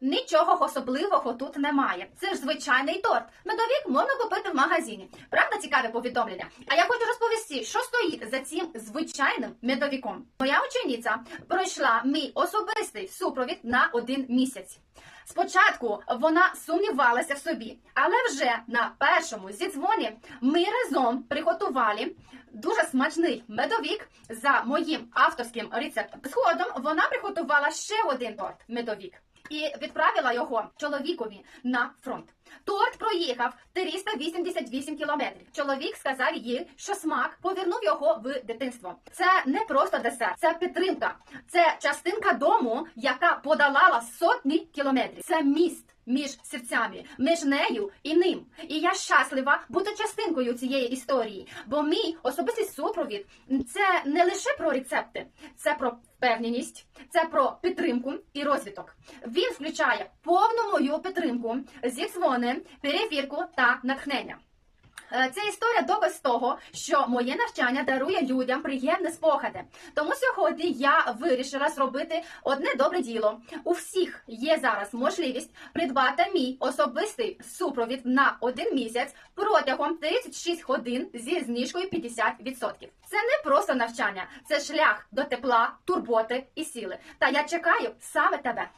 Нічого особливого тут немає. Це ж звичайний торт. Медовік можна купити в магазині. Правда, цікаве повідомлення? А я хочу розповісти, що стоїть за цим звичайним медовіком. Моя учениця пройшла мій особистий супровід на один місяць. Спочатку вона сумнівалася в собі, але вже на першому зідзвоні ми разом приготували дуже смачний медовік за моїм авторським рецептом. Згодом вона приготувала ще один торт медовік і відправила його чоловікові на фронт. Торт проїхав 388 кілометрів. Чоловік сказав їй, що смак повернув його в дитинство. Це не просто десерт, це підтримка, це частинка дому, яка подолала сотні кілометрів. Це міст. Між серцями, між нею і ним. І я щаслива бути частинкою цієї історії, бо мій особистий супровід це не лише про рецепти, це про впевненість, це про підтримку і розвиток. Він включає повну мою підтримку, зідзвони, перевірку та натхнення. Е, Ця історія доказ того, що моє навчання дарує людям приємне спогади. Тому сьогодні я вирішила зробити одне добре діло. У всіх є зараз можливість придбати мій особистий супровід на один місяць протягом 36 годин зі знижкою 50%. Це не просто навчання, це шлях до тепла, турботи і сили. Та я чекаю саме тебе.